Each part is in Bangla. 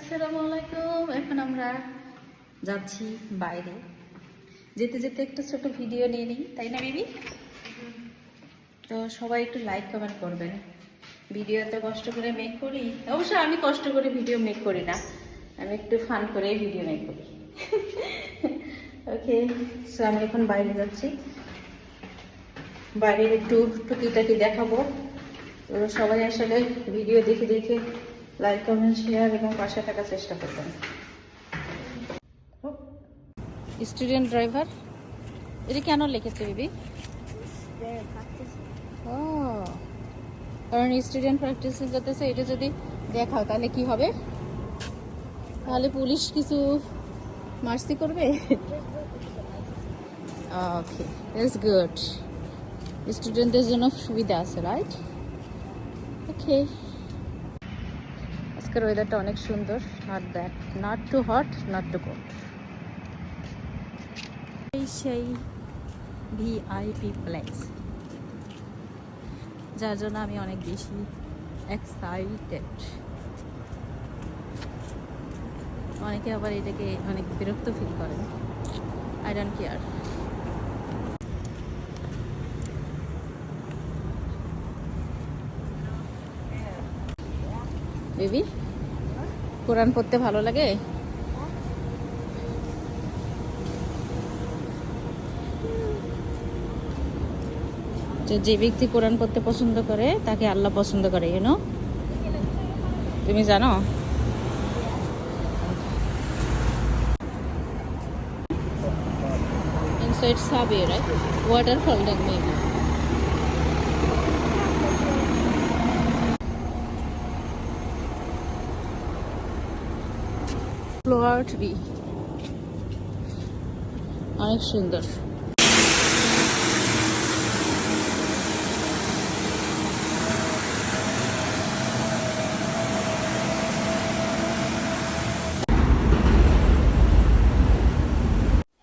আসসালামু এখন আমরা যাচ্ছি বাইরে। যেতে যেতে একটা ছোট ভিডিও নিয়ে নিই, তাই না বেবি? তো সবাই একটু লাইক কমেন্ট করবেন। ভিডিও এত কষ্ট করে মেক করি? অবশ্য আমি কষ্ট করে ভিডিও মেক করি না। আমি একটু ফান করে ভিডিও মেক করি। ওকে সো আমি এখন বাইরে যাচ্ছি। বাইরের একটু টুকিটাকি দেখাবো। সবাই আসলে ভিডিও দেখে দেখে লাইক কমেন্ট শেয়ার এবং পাশে থাকার চেষ্টা করবেন। স্টুডেন্ট ড্রাইভার এটা কেন লিখেছে, বিবি? ও কারণ স্টুডেন্ট প্র্যাকটিসে যেতেছে এটা যদি দেখাও, তাহলে কি হবে? তাহলে পুলিশ কিছু মার্সি করবে? ওকে ইটস গুড স্টুডেন্টদের জন্য সুবিধা আছে রাইট ওকে আজকের ওয়েদারটা অনেক সুন্দর not that not too hot not too cold এই সেই ভিআইপি প্লেস যার জন্য আমি অনেক বেশি এক্সাইটেড অনেকে আবার এটাকে অনেক বিরক্ত ফিল করেন। I don't care baby Quran পড়তে ভালো লাগে যে ব্যক্তি কোরআন পড়তে পছন্দ করে তাকে আল্লাহ পছন্দ করে ইউনো তুমি জানো Inside Sabi, right? Waterfall maybe. Flower tree অনেক সুন্দর।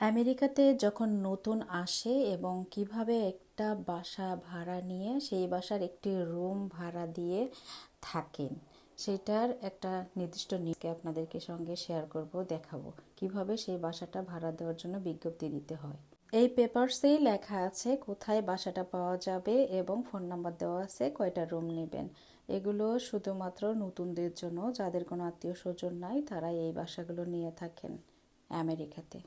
আমেরিকাতে যখন নতুন আসে এবং কীভাবে একটা বাসা ভাড়া নিয়ে সেই বাসার একটি রুম ভাড়া দিয়ে থাকেন সেটার একটা নির্দিষ্ট নিকে আপনাদেরকে সঙ্গে শেয়ার করব, দেখাবো। কীভাবে সেই বাসাটা ভাড়া দেওয়ার জন্য বিজ্ঞপ্তি দিতে হয়। এই পেপারসেই লেখা আছে কোথায় বাসাটা পাওয়া যাবে এবং ফোন নাম্বার দেওয়া আছে কয়টা রুম নেবেন। এগুলো শুধুমাত্র নতুনদের জন্য, যাদের কোনো আত্মীয় স্বজন নাই তারা এই বাসাগুলো নিয়ে থাকেন আমেরিকাতে।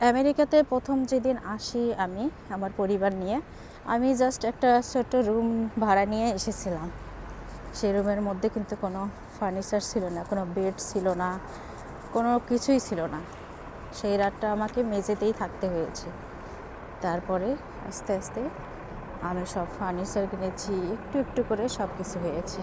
আমেরিকাতে প্রথম যেদিন আসি আমি, আমার পরিবার নিয়ে, আমি জাস্ট একটা ছোট্ট রুম ভাড়া নিয়ে এসেছিলাম। সেই রুমের মধ্যে কিন্তু কোনো ফার্নিচার ছিল না, কোনো বেড ছিল না, কোনো কিছুই ছিল না। সেই রাতটা আমাকে মেঝেতেই থাকতে হয়েছে। তারপরে আস্তে আস্তে আমি সব ফার্নিচার কিনেছি, একটু একটু করে সব কিছু হয়েছে।